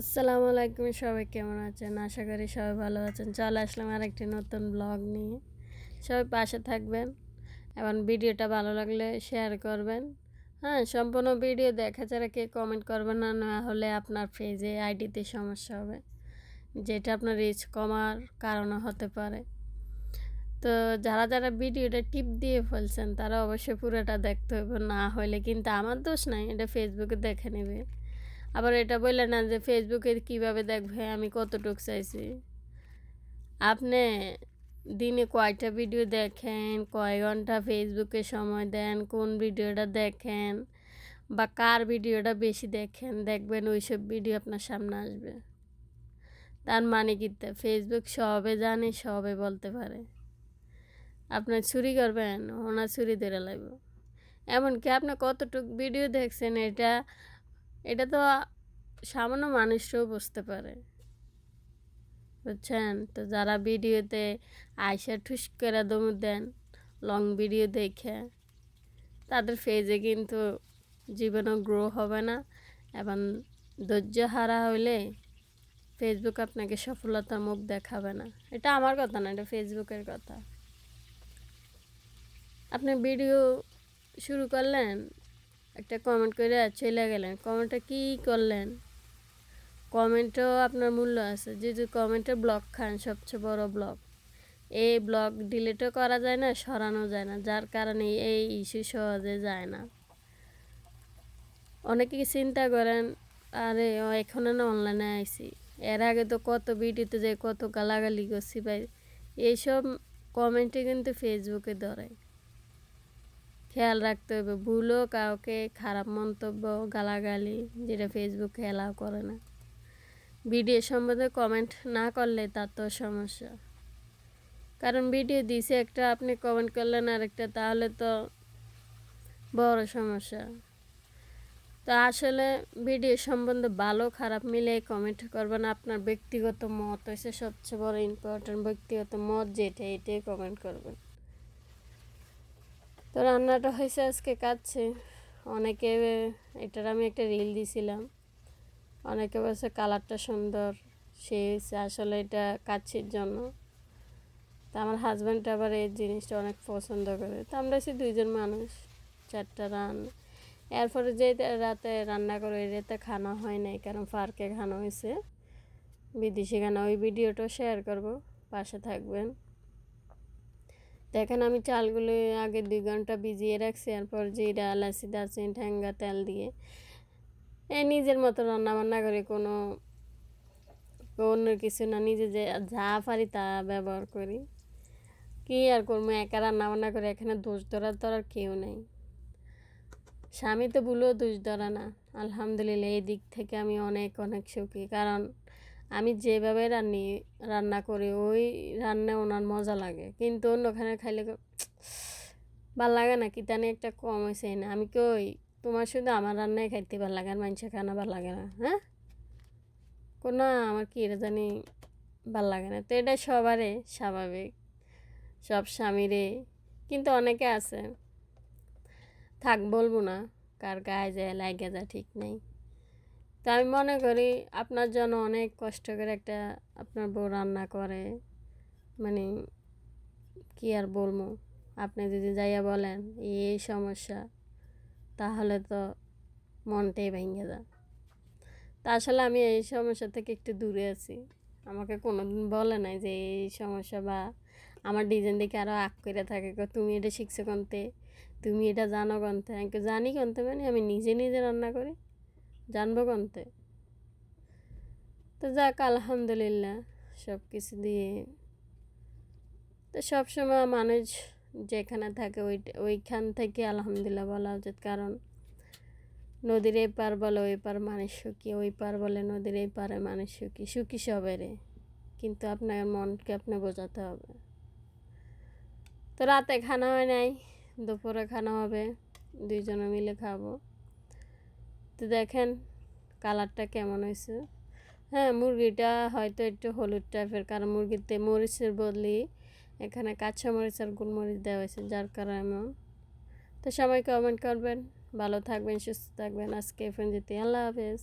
আসসালামু আলাইকুম, সবাই কেমন আছেন? আশা করি সবাই ভালো আছেন। চলে আসলাম আর একটি নতুন ব্লগ নিয়ে। সবাই পাশে থাকবেন। এবং ভিডিওটা ভালো লাগলে শেয়ার করবেন। হ্যাঁ সম্পূর্ণ ভিডিও দেখা ছাড়া কে কমেন্ট করবেন না না হলে আপনার পেজে আইডিতে সমস্যা হবে, যেটা আপনার রিচ কমার কারণে হতে পারে। তো যারা যারা ভিডিওটা টিপ দিয়ে ফেলছেন, তারা অবশ্যই পুরোটা দেখতে হবে। না হলে কিন্তু আমার দোষ নাই, এটা ফেসবুকে দেখে নেবে। আবার এটা বললে না যে ফেসবুকে কীভাবে দেখবে? আমি কতটুকু চাইছি? আপনি দিনে কয়টা ভিডিও দেখেন? কয় ঘণ্টা ফেসবুকে সময় দেন? কোন ভিডিওটা দেখেন? বা কার ভিডিওটা বেশি দেখেন? দেখবেন ওইসব ভিডিও আপনার সামনে আসবে। তার মানে কি ফেসবুক সবে জানে, সবে বলতে পারে। আপনার চুরি করবেন, ওনার চুরি ধরে লাগবে এমনকি আপনি কতটুক ভিডিও দেখছেন, এটা এটা তো সামান্য মানুষরাও বুঝতে পারে। বুঝছেন? তো যারা ভিডিওতে আয়সা ঠুস করে দমু দেন লং ভিডিও দেখে, তাদের ফেজে কিন্তু জীবনও গ্রো হবে না। এবং ধৈর্য হারা হইলে ফেসবুক আপনাকে সফলতার মুখ দেখাবে না। এটা আমার কথা না, এটা ফেসবুকের কথা। আপনি ভিডিও শুরু করলেন একটা কমেন্ট করে চলে গেলেন। কমেন্টটা কী করলেন? কমেন্টও আপনার মূল্য আছে। যেহেতু কমেন্টে ব্লক খান, সবচেয়ে বড় ব্লক এই ব্লক ডিলিটও করা যায় না, সরানো যায় না। যার কারণে এই ইস্যু সহজে যায় না। অনেকে চিন্তা করেন, আরে এখনও না অনলাইনে আইসি এর আগে তো কত ভিডিওতে যে কত গালাগালি করছি ভাই। এইসব কমেন্টে কিন্তু ফেসবুকে ধরে। খেয়াল রাখতে হবে। ভুলও কাউকে খারাপ মন্তব্য, গালাগালি যেটা ফেসবুক খেলাও করে না। ভিডিও সম্বন্ধে কমেন্ট না করলে তার তো সমস্যা। কারণ ভিডিও দিছে একটা, আপনি কমেন্ট করলেন আরেকটা, তাহলে তো বড় সমস্যা। তো আসলে ভিডিও সম্বন্ধে ভালো খারাপ মিলে কমেন্ট করবেন। আপনার ব্যক্তিগত মত হয়েছে সবচেয়ে বড় ইম্পর্টেন্ট ব্যক্তিগত মত যেটা, এটাই কমেন্ট করবেন। তো রান্নাটা হয়েছে আজকে কাটছে অনেকে এটার আমি একটা রিল দিছিলাম। অনেকে বলছে কালারটা সুন্দর, সে আসলে এটা কাচ্ছির জন্য। তা আমার হাজব্যান্ড আবার এই জিনিসটা অনেক পছন্দ করে। তো আমরা সে দুইজন মানুষ, চারটা রান। এরপরে যে রাতে রান্না করে ওই রাতে খানা হয় নাই, কারণ পার্কে খানা হয়েছে। বিদেশি খানা, ওই ভিডিওটাও শেয়ার করব, পাশে থাকবেন। দেখেন আমি চালগুলো আগে দুই ঘণ্টা ভিজিয়ে রাখছি, এরপর জিরা, এলাচি, দারচিনি, ঠ্যাঙ্গা, তেল দিয়ে এই নিজের মতো রান্নাবান্না করে কোনো অন্য কিছু না, নিজে যে যা পারি তা ব্যবহার করি। কী আর করব, একা রান্নাবান্না করে এখানে দোষ ধরার তো আর কেউ নেই। স্বামী তো ভুলেও দোষ ধরা না। আলহামদুলিল্লাহ, এই দিক থেকে আমি অনেক অনেক সুখী। কারণ আমি যেভাবে রান্নি, রান্না করি, ওই রান্না ওনার মজা লাগে। কিন্তু অন্যখানে খাইলে ভালো লাগে না কি জানি একটা কম হয়েছে না। আমি কই, তোমার শুধু আমার রান্নায় খাইতে ভালো লাগে, আর মানুষের খানা ভালো লাগে না হ্যাঁ? কোনো আমার কি এটা জানি ভালো লাগে না। তো এটা সবারে স্বাভাবিক, সব স্বামীরে। কিন্তু অনেকে আছে, থাক বলব না, কার গায়ে যায় লাগে যা ঠিক নেই। তা আমি মনে করি আপনার জন্য অনেক কষ্ট করে একটা আপনার বউ রান্না করে। মানে কি আর বলব? আপনি যদি যাইয়া বলেন এই সমস্যা, তাহলে তো মনটাই ভেঙে যা তা আসলে আমি এই সমস্যা থেকে একটু দূরে আছি। আমাকে কোনো দিন বলে নাই যে এই সমস্যা বা আমার ডিজাইন দেখে আরও আগ করে থাকে। তুমি এটা শিখছো কনতে? তুমি এটা জানো কনতে? আমি জানি কনতে মানে আমি নিজে নিজে রান্না করি। জানব কনতে? তো যাক, আলহামদুলিল্লাহ, সব কিছু দিয়ে। তো সবসময় মানুষ যেখানে থাকে ওই, ওইখান থেকে আলহামদুলিল্লাহ বলা উচিত। কারণ নদীর এই পার বলে ওই পার মানুষ সুখী, ওই পার বলে নদীর এই পারে মানুষ সুখী। সুখী সবেরে কিন্তু আপনার মনকে আপনি বোঝাতে হবে। তো রাতে খানা হয় নাই, দুপুরে খানা হবে, দুইজনে মিলে খাব। তো দেখেন কালারটা কেমন হয়েছে। হ্যাঁ মুরগিটা হয়তো একটু হলুদ টাইপের, কারণ মুরগিতে মরিচের বদলি এখানে কাঁচা মরিচ আর গুলমরিচ দেওয়া হয়েছে, যার কারণে। তো সবাই কমেন্ট করবেন। ভালো থাকবেন, সুস্থ থাকবেন। আজকে ফোন যেতে আল্লাহ হাফেজ।